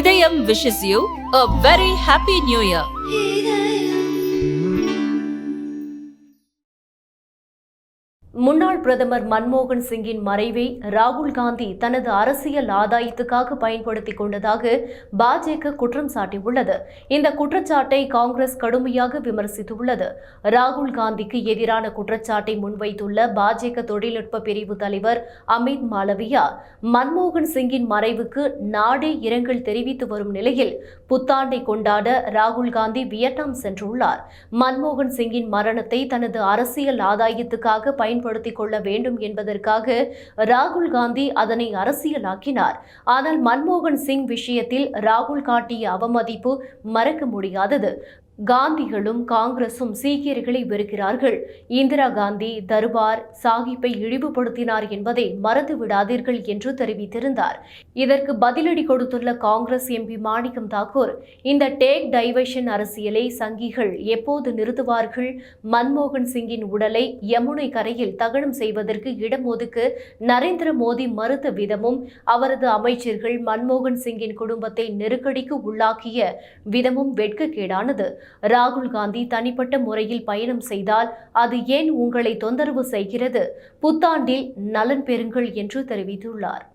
இதயம் wishes you a very happy new year முன்னாள் பிரதமர் மன்மோகன் சிங்கின் மறைவை ராகுல் காந்தி தனது அரசியல் ஆதாயத்துக்காக பயன்படுத்திக் கொண்டதாக பாஜக குற்றம் சாட்டியுள்ளது. இந்த குற்றச்சாட்டை காங்கிரஸ் கடுமையாக விமர்சித்துள்ளது. ராகுல் காந்திக்கு எதிரான குற்றச்சாட்டை முன்வைத்துள்ள பாஜக தொழில்நுட்ப பிரிவு தலைவர் அமித் மாலவியா மன்மோகன் சிங்கின் மறைவுக்கு நாடே இரங்கல் தெரிவித்து வரும் நிலையில் புத்தாண்டை கொண்டாட ராகுல் காந்தி வியட்நாம் சென்றுள்ளார். மன்மோகன் சிங்கின் மரணத்தை தனது அரசியல் ஆதாயத்துக்காக பயன்படுத்திக் கொள்ள வேண்டும் என்பதற்காக ராகுல் காந்தி அதனை அரசியலாக்கினார். ஆனால் மன்மோகன் சிங் விஷயத்தில் ராகுல் காட்டிய அவமதிப்பு மறக்க முடியாதது. காந்திகளும் காங்கிரசும் சீக்கியர்களை வெறுக்கிறார்கள். இந்திரா காந்தி தர்பார் சாஹிப்பை இழிவுபடுத்தினார் என்பதை மறந்து விடாதீர்கள் என்று தெரிவித்திருந்தார். இதற்கு பதிலடி கொடுத்துள்ள காங்கிரஸ் எம்பி மாணிக்கம் தாக்கூர் இந்த டேக் டைவர்ஷன் அரசியலை சங்கிகள் எப்போது நிறுத்துவார்கள்? மன்மோகன் சிங்கின் உடலை யமுனை கரையில் தகனம் செய்வதற்கு இடம் ஒதுக்கு நரேந்திர மோடி மறுத்த விதமும் அவரது அமைச்சர்கள் மன்மோகன் சிங்கின் குடும்பத்தை நெருக்கடிக்கு உள்ளாக்கிய விதமும் வெட்கக்கேடானது. ராகுல் காந்தி தனிப்பட்ட முறையில் பயணம் செய்தால் அது ஏன் உங்களை தொந்தரவு செய்கிறது? புத்தாண்டில் நலன் பெறுங்கள் என்று தெரிவித்துள்ளார்.